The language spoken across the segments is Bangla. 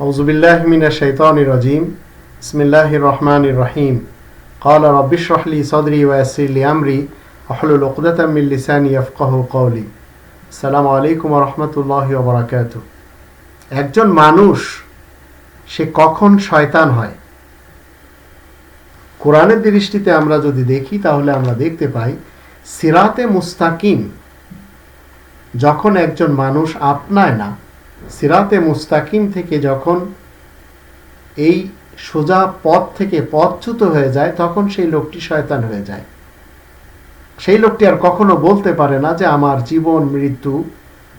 أعوذ بالله من الشيطان الرجيم بسم الله الرحمن الرحيم قال رب اشرح لي صدري ويسر لي أمري واحلل عقدة من لساني يفقه قولي السلام عليكم ورحمة الله وبركاته একজন মানুষ সে কখন শয়তান হয় কোরআনের দৃষ্টিতে আমরা যদি দেখি তাহলে আমরা দেখতে পাই সিরাতে মুস্তাকিম যখন একজন মানুষ আপনায় না সিরাতে মুস্তাকিম থেকে যখন এই সোজা পথ থেকে পথচ্যুত হয়ে যায়, তখন সেই লোকটি শয়তান হয়ে যায়। সেই লোকটি আর কখনো বলতে পারে না যে, আমার জীবন, মৃত্যু,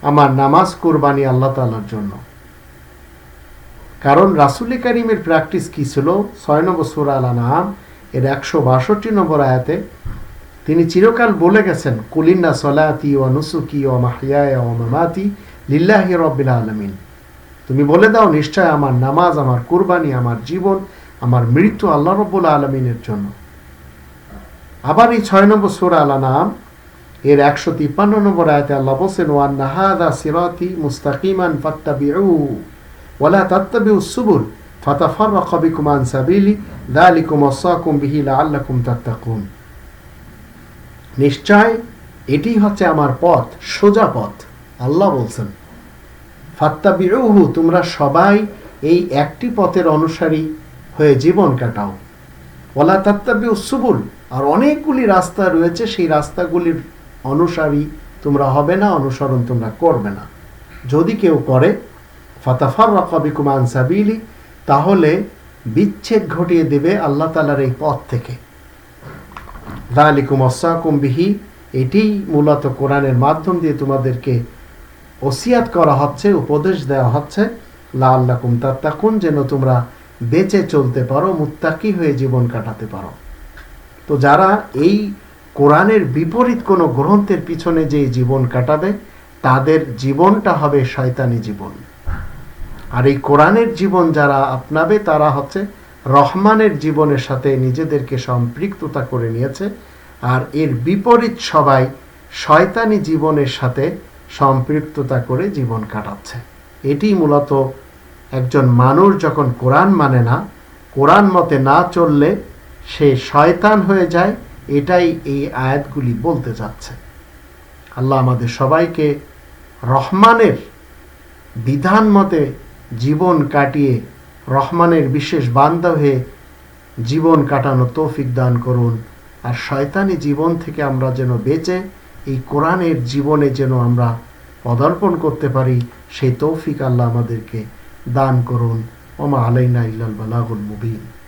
আমার নামাজ কোরবানি আল্লাহ তালার জন্য। কারণ রাসুলি করিমের প্র্যাকটিস কি ছিল? ছয় নম্বর সুরা আল আনাম এর একশো বাষট্টি নম্বর আয়াতে তিনি চিরকাল বলে গেছেন কুলিন্না সলাতি ও নুসুকি ও মাহিয়া ও মামাতি লিল্লাহি রব্বিল আলমিন। তুমি বলে দাও, নিশ্চয় আমার নামাজ, আমার কুরবানি, আমার জীবন, আমার মৃত্যু আল্লাহ রব্বুল আলমিনের জন্য। আবার এই ছয় নম্বর সুরা আল নাম এর একশো তিপ্পান্ন নম্বর আয়তে আল্লাহ বলছেন ওয়ান নাহাদা সিরাতি মুস্তাকিমান ফাত্তাবিউ ওয়ালা তাত্তাবিউ সুবুল ফাতাফাররাকা বিকুম আন সাবিলি, যালিকুম ওয়াসাকুম বিহি লাআল্লাকুম তাত্তাকুন। নিশ্চয় এটি হচ্ছে আমার পথ, সোজা পথ, আল্লাহ বলছেন। ফাত্তাবিউহু, তোমরা সবাই এই একটি পথের অনুসারী হয়ে জীবন কাটাও। ওলা তাত্তাবিউ সুবুল, আর অনেকগুলি রাস্তা রয়েছে, সেই রাস্তাগুলির অনুসারী তোমরা হবে না, অনুসরণ তোমরা করবে না। যদি কেউ করে ফাতাফার রকাবিকুম আনসাবিলি তাহলে বিচ্ছেদ ঘটিয়ে দেবে আল্লাহ তালার এই পথ থেকে। দালিকুম অসাকুম বিহি এটি মূলত কোরআনের মাধ্যম দিয়ে তোমাদেরকে ওসিয়াত করা হচ্ছে, উপদেশ দেওয়া হচ্ছে লা আল্লাকুম তাত্তাকুন, যেন তোমরা বেঁচে চলতে পারো, মুত্তাকি হয়ে জীবন কাটাতে পারো। তো যারা এই কোরআনের বিপরীত কোনো গ্রন্থের পিছনে যে জীবন কাটাবে, তাদের জীবনটা হবে শয়তানি জীবন। আর এই কোরআনের জীবন যারা আপনাবে, তারা হচ্ছে রহমানের জীবনের সাথে নিজেদেরকে সম্পৃক্ততা করে নিয়েছে। আর এর বিপরীত সবাই শয়তানি জীবনের সাথে সম্পৃক্ততা করে জীবন কাটাচ্ছে। এটি মূলত একজন মানুষ যখন কোরআন মানে না, কোরআন মতে না চললে সে শয়তান হয়ে যায়, এটাই এই আয়াতগুলি বলতে যাচ্ছে। আল্লাহ আমাদের সবাইকে রহমানের বিধান মতে জীবন কাটিয়ে রহমানের বিশেষ বান্ধা হয়ে জীবন কাটানো তৌফিক দান করুন। আর শয়তানি জীবন থেকে আমরা যেন বেঁচে এই কোরআনের জীবনে যেন আমরা পদার্পণ করতে পারি, সেই তৌফিক আল্লাহ আমাদেরকে দান করুন। ওমা আলাইনা ইল্লাল বালাগুল মুবিন।